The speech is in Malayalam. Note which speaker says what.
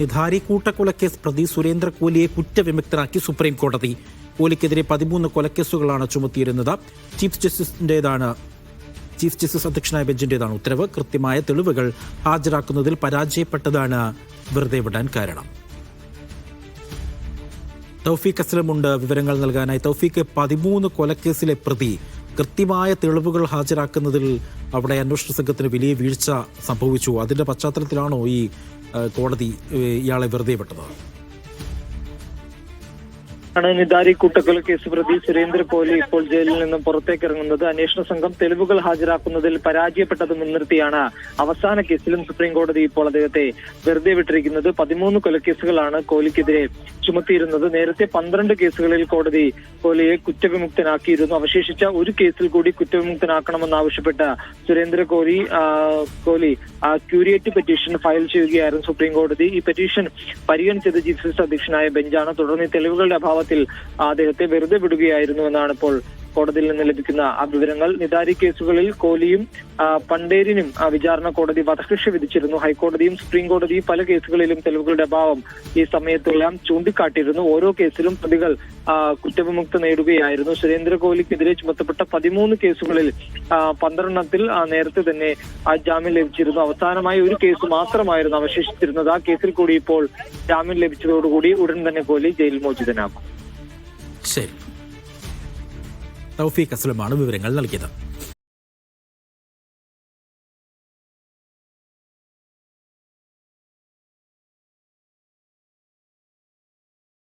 Speaker 1: നിധാരി കൂട്ടക്കൊലക്കേസ് പ്രതി സുരേന്ദ്ര കോലിയെ കുറ്റവിമുക്തനാക്കി സുപ്രീം കോടതി കോലിക്കെതിരെ പതിമൂന്ന് കൊലക്കേസുകളാണ് ചുമത്തിയിരുന്നത്. ചീഫ് ജസ്റ്റിസിന്റേതാണ് ചീഫ് ജസ്റ്റിസ് അധ്യക്ഷനായ ബെഞ്ചിന്റേതാണ് ഉത്തരവ്. കൃത്യമായ തെളിവുകൾ ഹാജരാക്കുന്നതിൽ പരാജയപ്പെട്ടതാണ്. വെറുതെ വിടാൻ കാരണം. തൗഫീഖ് അസ്ലമുണ്ട്. വിവരങ്ങൾ നൽകാനായി തൗഫീഖ് പതിമൂന്ന് കൊലക്കേസിലെ പ്രതി കൃത്യമായ തെളിവുകൾ ഹാജരാക്കുന്നതിൽ അവിടെ അന്വേഷണ സംഘത്തിന് വലിയ വീഴ്ച സംഭവിച്ചു. അതിന്റെ പശ്ചാത്തലത്തിലാണോ ഈ കോടതി ഇയാളെ വെറുതെ വിട്ടത്
Speaker 2: നിദാരി കൂട്ടക്കൊല കേസ് പ്രതി സുരേന്ദ്ര പോലി ഇപ്പോൾ ജയിലിൽ നിന്നും പുറത്തേക്ക് ഇറങ്ങുന്നത്. അന്വേഷണ സംഘം തെളിവുകൾ ഹാജരാക്കുന്നതിൽ പരാജയപ്പെട്ടത് മുൻനിർത്തിയാണ് അവസാന കേസിലും സുപ്രീം കോടതി ഇപ്പോൾ അദ്ദേഹത്തെ വെറുതെ വിട്ടിരിക്കുന്നത്. പതിമൂന്ന് കൊലക്കേസുകളാണ് കോഹ്ലിക്കെതിരെ ചുമത്തിയിരുന്നത്. നേരത്തെ പന്ത്രണ്ട് കേസുകളിൽ കോടതി കോലിയെ കുറ്റവിമുക്തനാക്കിയിരുന്നു. അവശേഷിച്ച ഒരു കേസിൽ കൂടി കുറ്റവിമുക്തനാക്കണമെന്നാവശ്യപ്പെട്ട് Surendra Koli Koli curative petition file ചെയ്യുകയായിരുന്നു സുപ്രീം കോടതി. ഈ പെറ്റീഷൻ പരിഗണിച്ചത് ചീഫ് ജസ്റ്റിസ് അധ്യക്ഷനായ ബെഞ്ചാണ്. തുടർന്ന് തെളിവുകളുടെ തെളിവുകളുടെ അഭാവത്തിൽ അദ്ദേഹത്തെ വെറുതെ വിടുകയായിരുന്നു എന്നാണ് ഇപ്പോൾ കോടതിയിൽ നിന്ന് ലഭിക്കുന്ന വിവരങ്ങൾ. നിദാരി കേസുകളിൽ കോലിയും പണ്ടേരിനും വിചാരണ കോടതി വധശിക്ഷ വിധിച്ചിരുന്നു. ഹൈക്കോടതിയും സുപ്രീം കോടതിയും പല കേസുകളിലും തെളിവുകളുടെ അഭാവം ഈ സമയത്തെല്ലാം ചൂണ്ടിക്കാട്ടിയിരുന്നു. ഓരോ കേസിലും പ്രതികൾ കുറ്റവിമുക്ത നേടുകയായിരുന്നു. സുരേന്ദ്ര കോഹ്ലിക്കെതിരെ ചുമത്തപ്പെട്ട പതിമൂന്ന് കേസുകളിൽ പന്ത്രണ്ടെണ്ണത്തിൽ നേരത്തെ തന്നെ ജാമ്യം ലഭിച്ചിരുന്നു. അവസാനമായി ഒരു കേസ് മാത്രമായിരുന്നു അവശേഷിച്ചിരുന്നത്. ആ കേസിൽ കൂടി ഇപ്പോൾ ജാമ്യം ലഭിച്ചതോടുകൂടി ഉടൻ തന്നെ കോഹ്ലി ജയിൽ മോചിതനാകും.
Speaker 1: ശരി. തൗഫീഖ് അസ്ലമാണ് വിവരങ്ങൾ നൽകിയത്